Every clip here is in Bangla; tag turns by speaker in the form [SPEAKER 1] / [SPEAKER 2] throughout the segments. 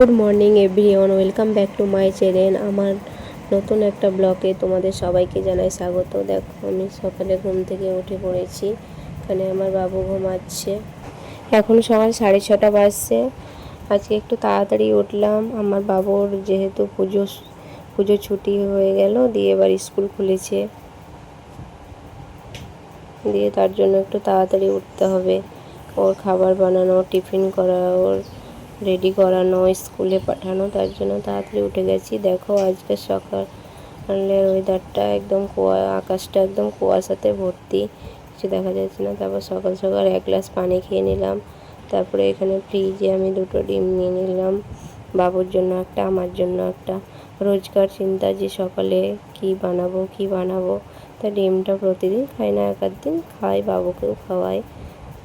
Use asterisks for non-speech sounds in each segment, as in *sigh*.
[SPEAKER 1] Good morning everyone welcome back to my channel আমার নতুন একটা ব্লগে তোমাদের সবাইকে জানাই স্বাগত। দেখো, আমি সকালে ঘুম থেকে উঠে পড়েছি। এখানে আমার বাবু ঘুমাচ্ছে। এখন সকাল সাড়ে ছটা বাজছে। আজকে একটু তাড়াতাড়ি উঠলাম। আমার বাবুর যেহেতু পুজো পুজো ছুটি হয়ে গেল, দিয়ে এবার স্কুল খুলেছে। দিয়ে তার জন্য একটু তাড়াতাড়ি উঠতে হবে। ওর খাবার বানানো, টিফিন করা, ওর রেডি করানো, স্কুলে পাঠানো, তার জন্য তাড়াতাড়ি উঠে গেছি। দেখো, আজকে সকালের ওয়েদারটা একদম কুয়া, আকাশটা একদম কুয়াশাতে ভর্তি, কিছু দেখা যাচ্ছে না। তারপর সকাল সকাল এক গ্লাস পানি খেয়ে নিলাম। তারপরে এখানে ফ্রিজে আমি দুটো ডিম নিয়ে নিলাম। বাবুর জন্য একটা, আমার জন্য একটা। রোজকার চিন্তা যে সকালে কি বানাবো কি বানাবো। তা ডিমটা প্রতিদিন খাই না এক দিন খাই, বাবুকেও খাওয়াই।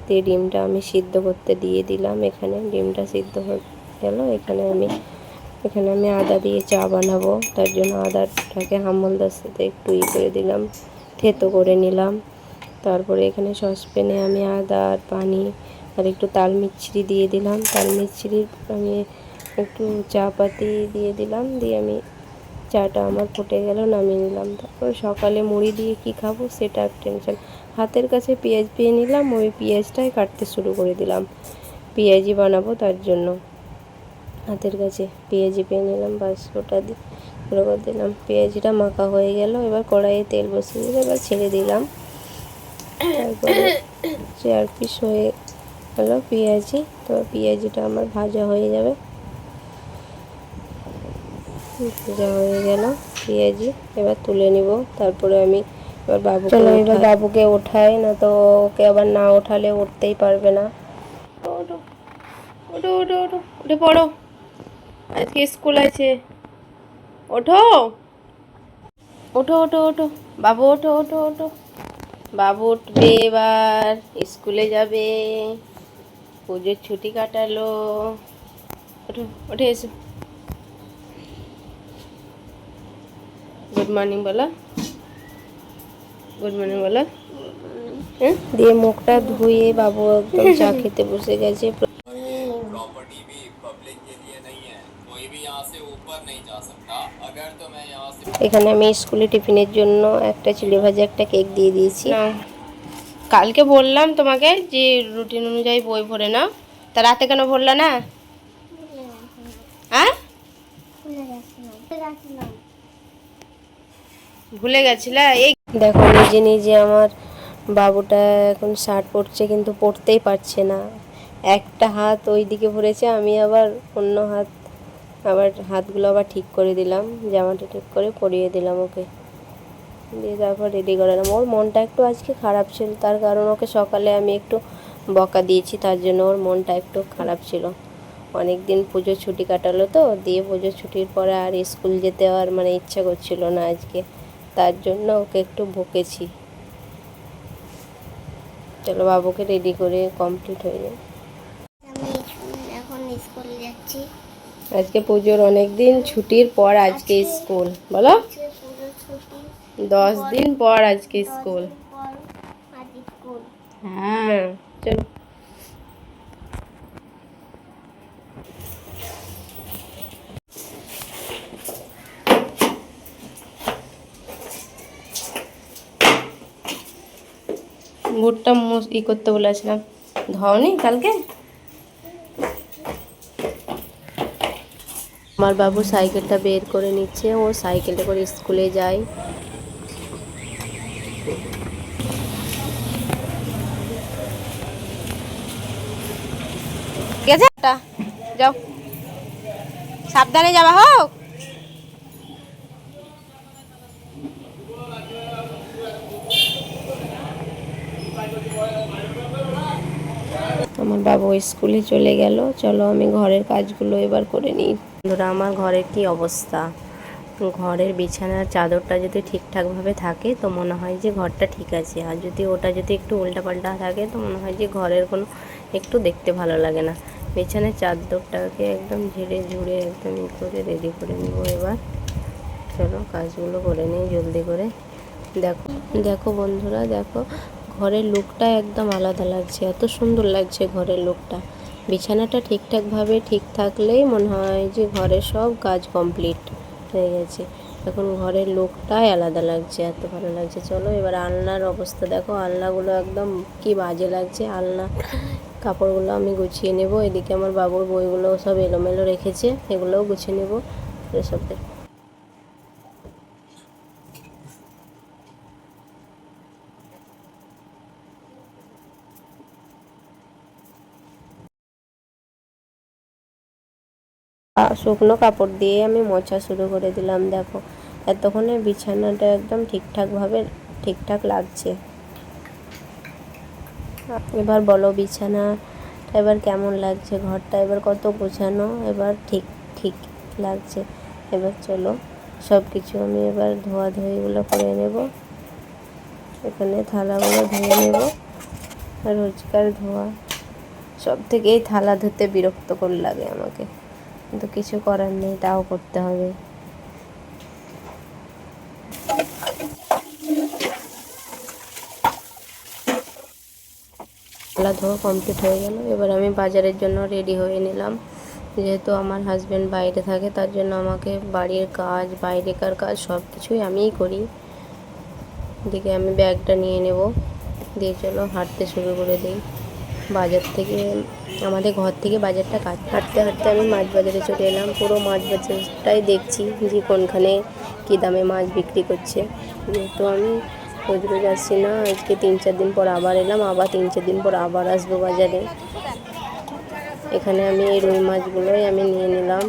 [SPEAKER 1] দিয়ে ডিমটা আমি সিদ্ধ করতে দিয়ে দিলাম। এখানে ডিমটা সিদ্ধ হয়ে গেল। এখানে আমি এখানে আমি আদা দিয়ে চা বানাবো। তার জন্য আদাটাকে হামলদার সাথে একটু ই করে দিলাম, থেতো করে নিলাম। তারপরে এখানে সসপ্যানে আমি আদা আর পানি আর একটু তাল মিছরি দিয়ে দিলাম। তাল মিছরি আমি একটু চা পাতি দিয়ে দিলাম। দিয়ে আমি চাটা আমার ফুটে গেল, নামিয়ে নিলাম। তারপর সকালে মুড়ি দিয়ে কি খাব সেটা টেনশন হাতের কাছে পেঁয়াজ পেয়ে নিলাম, ওই পেঁয়াজটাই কাটতে শুরু করে দিলাম। পেঁয়াজি বানাবো তার জন্য। হাতের কাছে পেঁয়াজি পেয়ে নিলাম বাস ওটা দিয়ে করে দিলাম। পেঁয়াজিটা মাখা হয়ে গেল, এবার কড়াইয়ে তেল বসিয়ে দিলে এবার ছেড়ে দিলাম। তারপরে চার পিস হয়ে গেল পেঁয়াজি তো পেঁয়াজিটা আমার ভাজা হয়ে যাবে। ভাজা হয়ে গেল পেঁয়াজি এবার তুলে নিব। তারপরে আমি এবার বাবু চলো এবার বাবুকে ওঠাই না তো ওকে আবার না ওঠালে উঠতেই পারবে না। ওঠো ওঠো ওঠো ওঠো উঠে পড়ো। আজকে স্কুল আছে। ওঠো। ওঠো ওঠো ওঠো। বাবু ওঠো ওঠো ওঠো। বাবু উঠবে এবার স্কুলে যাবে। পুজোর ছুটি কাটালো। ওঠো উঠে এসো। গুড মর্নিং বলো। গুড মর্নিং বলো। হ্যাঁ? দিয়ে মুখটা ধুয়ে বাবু একদম চা খেতে বসে গেছে। এখানে আমি স্কুলে টিফিনের জন্য একটা চিড়ে ভাজা একটা কেক দিয়ে দিয়েছি। কালকে বললাম তোমাকে যে রুটিন অনুযায়ী বই ভরে নাও। তা রাতে কেন ভরলা না? হ্যাঁ? ভুলে গেছিলা? এই দেখো, নিজে নিজে আমার বাবুটা এখন শার্ট পরছে, কিন্তু পরতেই পারছে না। একটা হাত ওই দিকে ভরেছে, আমি আবার অন্য হাত, আবার হাতগুলো আবার ঠিক করে দিলাম, জামাটা ঠিক করে পরিয়ে দিলাম ওকে। দিয়ে তারপর রেডি করালাম ওর মনটা একটু আজকে খারাপ ছিল, তার কারণ ওকে সকালে আমি একটু বকা দিয়েছি, তার জন্য ওর মনটা একটু খারাপ ছিল। অনেক দিন পুজো ছুটি কাটালো তো, দিয়ে পুজো ছুটির পরে আর স্কুল যেতে আর মানে ইচ্ছা করছিল না আজকে। তার জন্য ওকে একটু বকেছি। চলো বাবুকে রেডি করে কমপ্লিট হয়ে যায়
[SPEAKER 2] এখন স্কুল যাচ্ছি।
[SPEAKER 1] আজকে পুজোর অনেক দিন ছুটির পর আজকে স্কুল বলো? দশ দিন পর আজকে স্কুল
[SPEAKER 2] স্কুল
[SPEAKER 1] হ্যাঁ চলো। ভুট্টা মুস- ই করতে বলেছিলাম। ধওনি কালকে? আমার বাবু সাইকেলটা বের করে নিচ্ছে ও সাইকেলটা করে স্কুলে যায়। ঠিক আছে যাও। সাবধানে যাবা হোক আমার বাবু স্কুলে চলে গেল। চলো আমি ঘরের কাজগুলো এবার করে নিই। বন্ধুরা, আমার ঘরের কি অবস্থা? ঘরের বিছানার চাদরটা যদি ঠিকঠাকভাবে থাকে, তো মনে হয় যে ঘরটা ঠিক আছে। আর যদি ওটা যদি একটু উল্টাপাল্টা থাকে, তো মনে হয় যে ঘরের কোনো একটু দেখতে ভালো লাগে না। বিছানার চাদরটাকে একদম ঝেড়ে ঝুড়ে একদম ই করে রেডি করে নেব এবার। চলো কাজগুলো করে নিই জলদি করে। দেখো দেখো বন্ধুরা, দেখো ঘরের লুকটা একদম আলাদা লাগছে, এত সুন্দর লাগছে ঘরের লুকটা। বিছানাটা ঠিকঠাকভাবে ঠিক থাকলেই মনে হয় যে ঘরের সব কাজ কমপ্লিট হয়ে গেছে। এখন ঘরের লোকটাই আলাদা লাগছে, এত ভালো লাগছে। চলো এবার আলনার অবস্থা দেখো, আলনাগুলো একদম কি বাজে লাগছে। আলনা, কাপড়গুলো আমি গুছিয়ে নেব, এদিকে আমার বাবুর বইগুলো সব এলোমেলো রেখেছে, এগুলোও গুছিয়ে নেব। এসব শুকনো কাপড় দিয়ে আমি মোছা শুরু করে দিলাম, দেখো। এতক্ষণে বিছানাটা একদম ঠিকঠাকভাবে, ঠিকঠাক লাগছে। এবার বলো বিছানা এবার কেমন লাগছে? ঘরটা এবার কত গোছানো? এবার ঠিক ঠিক লাগছে। এবার চলো সব কিছু আমি এবার ধোয়া ধুইগুলো করে নেব। এখানে থালাগুলো ধুয়ে নেব। রোজকার ধোয়া। সব থেকে এই থালা ধুতে বিরক্তকর লাগে আমাকে। কিন্তু কিছু করার নেই, তাও করতে হবে। থালা ধোয়া কমপ্লিট হয়ে গেল। এবার আমি বাজারের জন্য রেডি হয়ে নিলাম। যেহেতু আমার হাজব্যান্ড বাইরে থাকে, তার জন্য আমাকে বাড়ির কাজ, বাইরেকার কাজ সব কিছুই আমিই করি। এদিকে আমি ব্যাগটা নিয়ে নেব। দিয়ে চলো হাঁটতে শুরু করে দিই। বাজার থেকে আমাদের ঘর থেকে বাজারটা হাঁটতে হাঁটতে আমি মাছ বাজারে চলে এলাম। পুরো মাছ বাজারটাই দেখছি যে কোনখানে কী দামে মাছ বিক্রি করছে। যেহেতু আমি রোজ রোজ আসছি না আজকে তিন চার দিন পর আবার এলাম আবার তিন চার দিন পর আবার আসব বাজারে। এখানে আমি এই রুই মাছগুলোই আমি নিয়ে নিলাম।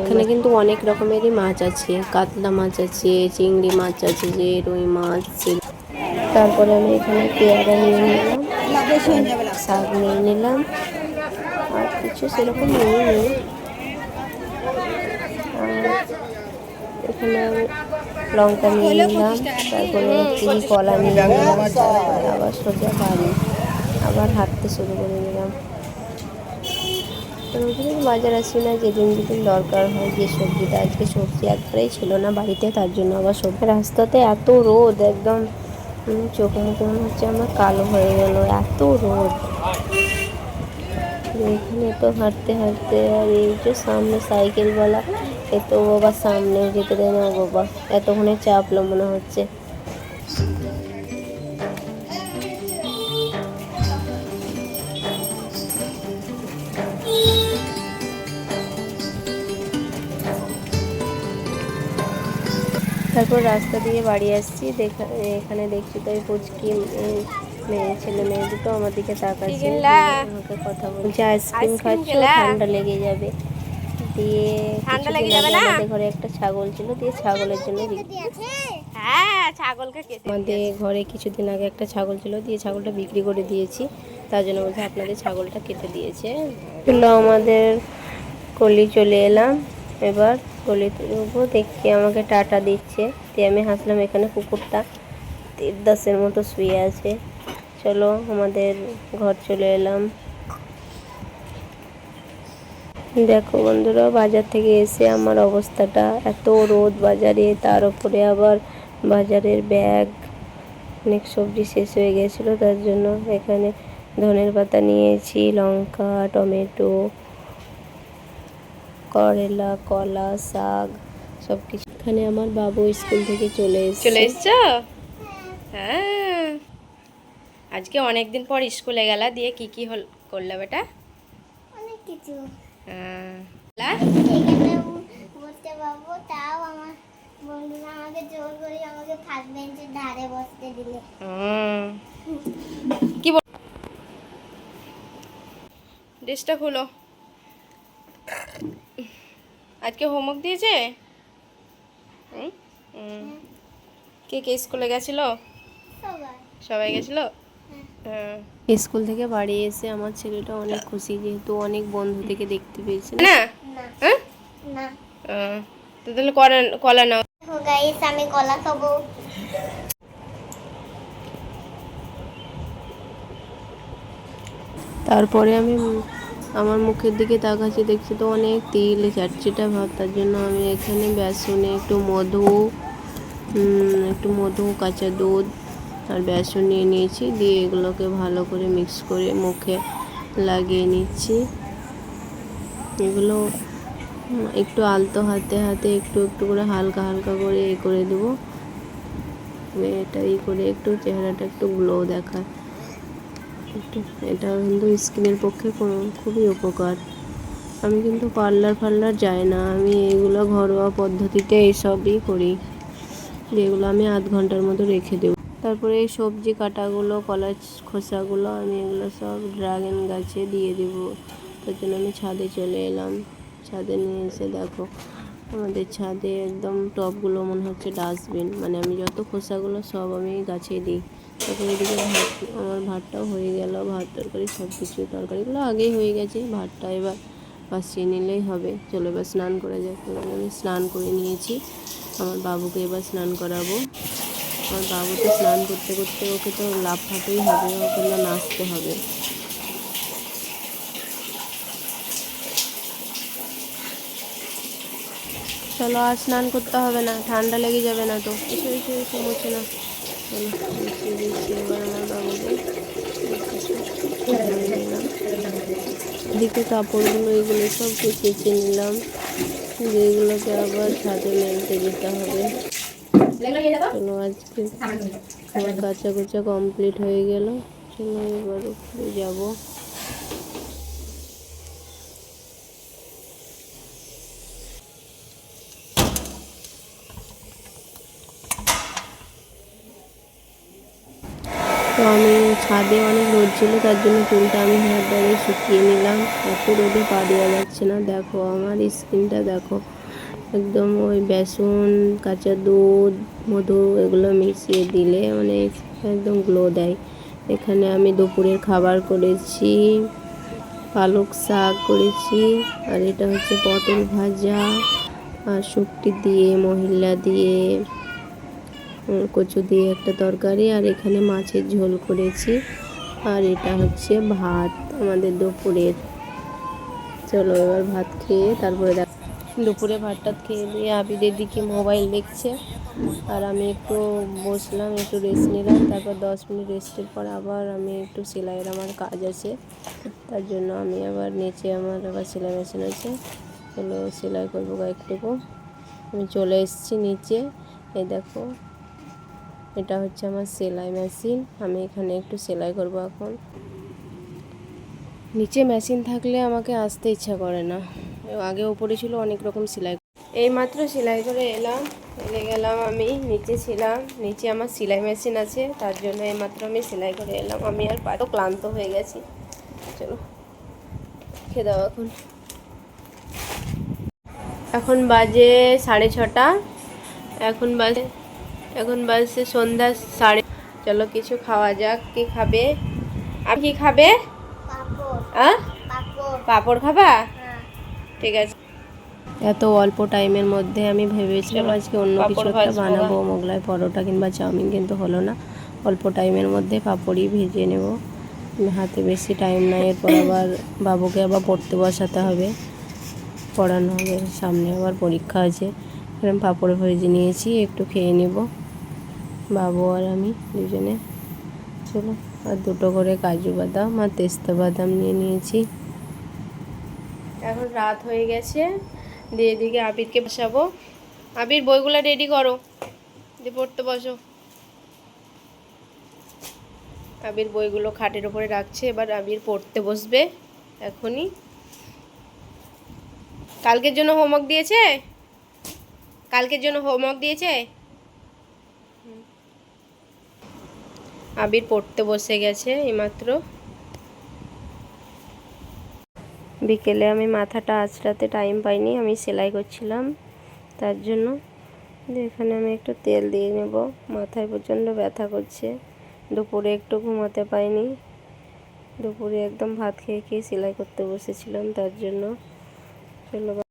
[SPEAKER 1] এখানে কিন্তু অনেক রকমেরই মাছ আছে। কাতলা মাছ আছে চিংড়ি মাছ আছে যে রুই মাছ তারপরে আমি এখানে পেয়ারা নিয়ে নিলাম। শাক নিয়ে নিলাম। আর কিছু সেরকম নিয়ে নিই। এখানে লঙ্কা নিয়ে নিলাম তারপরে তিন কলা নিয়ে নিলাম তারপরে আবার সোজা বাড়ি। আবার হাঁটতে শুরু করে দিলাম। রোজদিন বাজার আসি না যেদিন যেদিন দরকার হয় যে সবজিটা আজকে সবজি একবারেই ছিল না বাড়িতে তার জন্য আবার সবজি। রাস্তাতে এত রোদ একদম চোখ মুখ মনে হচ্ছে আমার কালো হয়ে গেল, এত রোদ। এখানে তো হাঁটতে হাঁটতে আর এই যে সামনে সাইকেলওয়ালা এ তো বাবা সামনেও যেতে দেয় না বাবা, এতক্ষণে চাপলো মনে হচ্ছে। তারপর রাস্তা দিয়ে বাড়ি আসছি দেখা এখানে দেখছি তো এই পুচকি মেয়ে ছেলে মেয়ে দুটো আমার দিকে তাকাচ্ছে। আমাকে কথা বলছে আইসক্রিম খাচ্ছ? ঠান্ডা লেগে যাবে। দিয়ে
[SPEAKER 3] ঠান্ডা লেগে যাবে না?
[SPEAKER 1] আমাদের ঘরে একটা ছাগল ছিল দিয়ে ছাগলের জন্য বিক্রি
[SPEAKER 3] হ্যাঁ ছাগলকে
[SPEAKER 1] আমাদের ঘরে কিছুদিন আগে একটা ছাগল ছিল দিয়ে ছাগলটা বিক্রি করে দিয়েছি। তার জন্য বলছে আপনাদের ছাগলটা কেটে দিয়েছে। আমাদের কলি চলে এলাম এবার গলিতে ঢুকবো দেখি আমাকে টাটা দিচ্ছে। দিয়ে আমি হাসলাম, এখানে কুকুরটা দেড়দাসের মতো শুয়ে আছে। চলো, আমাদের ঘর চলে এলাম। দেখো বন্ধুরা, বাজার থেকে এসে আমার অবস্থাটা। এত রোদ বাজারে, তার উপরে আবার বাজারের ব্যাগ, অনেক সবজি শেষ হয়ে গেছিল, তার জন্য এখানে ধনের পাতা নিয়েছি, লঙ্কা, টমেটো করলা কলা শাক সব কিছু এখানে আমার বাবু স্কুল থেকে চলে এসেছে।
[SPEAKER 3] চলে এসছো? হ্যাঁ। আজকে অনেক দিন পর স্কুলে গেলা দিয়ে কি কি হল করলে বেটা?
[SPEAKER 2] অনেক কিছু।
[SPEAKER 3] হ্যাঁ।
[SPEAKER 2] বসতে পারব তাও আমার বন্ধুরা আমাকে জোর করে আমাকে ফার্স্ট বেঞ্চের ধারে বসতে দিলে।
[SPEAKER 3] কি বল *laughs* ড্রেসটা খুলো। আজকে হোমওয়ার্ক দিয়েছে। কে কে স্কুলে গেছিল?
[SPEAKER 2] সবাই।
[SPEAKER 3] সবাই গেছিল? হ্যাঁ।
[SPEAKER 1] স্কুল থেকে বাড়ি এসে আমার ছেলেটা অনেক খুশি যেহেতু অনেক বন্ধু থেকে দেখতে পেয়েছে।
[SPEAKER 3] না?
[SPEAKER 2] না।
[SPEAKER 3] হ্যাঁ? তো তাহলে কলা কলা নাও।
[SPEAKER 2] গাইস আমি কলা খাব।
[SPEAKER 1] তারপরে আমি আমার মুখের দিকে তাকাচ্ছি, দেখছি তো অনেক তেল চাটচিটা ভাব তার জন্য আমি এখানে বেসনে একটু মধু একটু মধু, কাঁচা দুধ আর বেসন নিয়ে নিয়েছি, দিয়ে এগুলোকে ভালো করে মিক্স করে মুখে লাগিয়ে নিচ্ছি। এগুলো একটু আলতো হাতে হাতে একটু একটু করে হালকা হালকা করে এ করে দেবো। এটা ই করে একটু চেহারাটা একটু গ্লো দেখায়। এটা কিন্তু স্কিনের পক্ষে খুবই উপকার। আমি কিন্তু পার্লার ফার্লার যাই না, আমি এগুলো ঘরোয়া পদ্ধতিতে এইসবই করি। যেগুলো আমি আধ ঘণ্টার মতো রেখে দেবো। তারপরে এই সবজি কাটাগুলো কলা খোসাগুলো, আমি এগুলো সব ড্রাগন গাছে দিয়ে দেবো। তার জন্য আমি ছাদে চলে এলাম। ছাদে নিয়ে এসে দেখো আমাদের ছাদে একদম টবগুলো মনে হচ্ছে ডাস্টবিন। মানে আমি যত খোসাগুলো সব আমি গাছে দিই। তারপরে এদিকে ভাত, আমার ভাতটাও হয়ে গেল। ভাত তরকারি সব কিছু তরকারিগুলো আগেই হয়ে গেছে। ভাতটা এবার বাসিয়ে নিলেই হবে। চলো এবার স্নান করে যাক। আমি স্নান করে নিয়েছি। আমার বাবুকে এবার স্নান করাবো। আমার বাবু তো স্নান করতে করতে ওকে তো লাফাতেই হবে। ওকে নাচতে হবে। চলো আর স্নান করতে হবে না ঠান্ডা লেগে যাবে না তো। এসে এসে এসে মুছে না দিচ্ছি এবার আমার বাবুকে ধুয়ে নিলাম কাপড়গুলো এগুলো সব কেচে নিলাম। যেগুলোকে আবার ছাদে মেলতে যেতে হবে। চলো আজকে আমার কাঁচা কুচা কমপ্লিট হয়ে গেল। চলো এবার উপরে যাব তো আমি ছাদে অনেক রোদ ছিল, তার জন্য চুলটা আমি হেয়ার ড্রায়ারে শুকিয়ে নিলাম। এত রোদে পা দেওয়া যাচ্ছে না। দেখো, আমার স্কিনটা দেখো, একদম ওই বেসন, কাঁচা দুধ, মধু এগুলো মিশিয়ে দিলে মানে একদম গ্লো দেয়। এখানে আমি দুপুরের খাবার করেছি, পালক শাক করেছি, আর এটা হচ্ছে পটল ভাজা, আর শুক্তি দিয়ে, মহিলা দিয়ে। কচু দিয়ে একটা তরকারি আর এখানে মাছের ঝোল করেছি। আর এটা হচ্ছে ভাত, আমাদের দুপুরের। চলো এবার ভাত খেয়ে তারপরে দেখ দুপুরে ভাতটা খেয়ে দিয়ে আবিদের দিকে মোবাইল দেখছে। আর আমি একটু বসলাম, একটু রেস্ট নিলাম, তারপর দশ মিনিট রেস্টের পর আবার আমি একটু সেলাইয়ের আমার কাজ আছে। তার জন্য আমি আবার নিচে আমার আবার সেলাই মেশিন আছে। চলো সেলাই করব কয়েকটুকু। আমি চলে এসেছি নিচে। এই দেখো এটা হচ্ছে আমার সেলাই মেশিন। আমি এখানে একটু সেলাই করব এখন। নিচে মেশিন থাকলে আমাকে আসতে ইচ্ছা করে না। আগে উপরে ছিল অনেক রকম সেলাই। এই মাত্র সেলাই করে এলাম। এলে গেলাম আমি, নিচে ছিলাম। নিচে আমার সেলাই মেশিন আছে, তার জন্য এইমাত্র আমি সেলাই করে এলাম। আমি আর পাতো ক্লান্ত হয়ে গেছি। চলো, খেয়ে দাও এখন। এখন বাজে সাড়ে ছটা। এখন বাজে এখন বাজছে সন্ধ্যা সাড়ে চলো কিছু খাওয়া যাক। কি খাবে? আপনি কি খাবে?
[SPEAKER 2] পাপড়। পাপড়।
[SPEAKER 1] খাবা?
[SPEAKER 2] হ্যাঁ।
[SPEAKER 1] ঠিক আছে। এত অল্প টাইমের মধ্যে আমি ভেবেছিলাম আজকে অন্য কিছু একটা বানাবো মোগলাই পরোটা কিংবা চাউমিন কিন্তু হলো না। অল্প টাইমের মধ্যে পাঁপড়ই ভেজে নেব। হাতে বেশি টাইম নাই এরপর আবার বাবুকে আবার পড়তে বসাতে হবে। পড়ানো হবে সামনে আবার পরীক্ষা আছে। এরকম পাঁপড় ভেজে নিয়েছি একটু খেয়ে নেব। বাবু আর আমি দুজনে। চলো, আর দুটো করে কাজু বাদাম আর তেস্তা বাদাম নিয়ে নিয়েছি। এখন রাত হয়ে গেছে, দিয়ে এদিকে আবিরকে বসাবো। আবির, বইগুলো রেডি করো। দিয়ে পড়তে বসো। আবির বইগুলো খাটের উপরে রাখছে, এবার আবির পড়তে বসবে এখনই। কালকের জন্য হোমওয়ার্ক দিয়েছে? কালকের জন্য হোমওয়ার্ক দিয়েছে? আবির পড়তে বসে গেছে এইমাত্র। বিকেলে আমি মাথাটা আঁচড়াতে টাইম পাইনি, আমি সেলাই করছিলাম। তার জন্য এখানে আমি একটু তেল দিয়ে নেব। মাথায় প্রচণ্ড ব্যথা করছে। দুপুরে একটু ঘুমাতে পাইনি। দুপুরে একদম ভাত খেয়ে খেয়ে সেলাই করতে বসেছিলাম, তার জন্য। চলো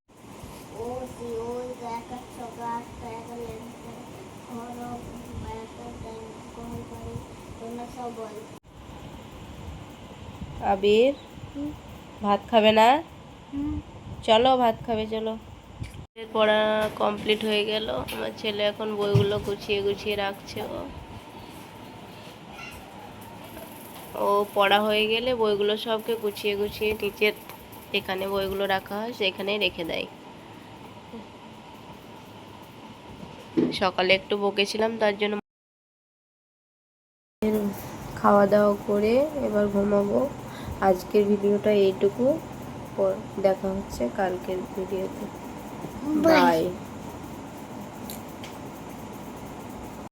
[SPEAKER 1] আবির। ভাত খাবে না? চলো, ভাত খাবে, চলো। পড়া কমপ্লিট হয়ে গেল। আমার ছেলে এখন বইগুলো গুছিয়ে গুছিয়ে রাখছে ও। ও পড়া হয়ে গেলে বইগুলো সবকে গুছিয়ে গুছিয়ে নিচের এখানে বইগুলো রাখা হয় সেখানেই রেখে দেয়। সকালে একটু বকেছিলাম, তার জন্য খাওয়া দাওয়া করে এবার ঘুমাবো। আজকের ভিডিওটা এইটুকু। দেখা হচ্ছে কালকের ভিডিওতে। বাই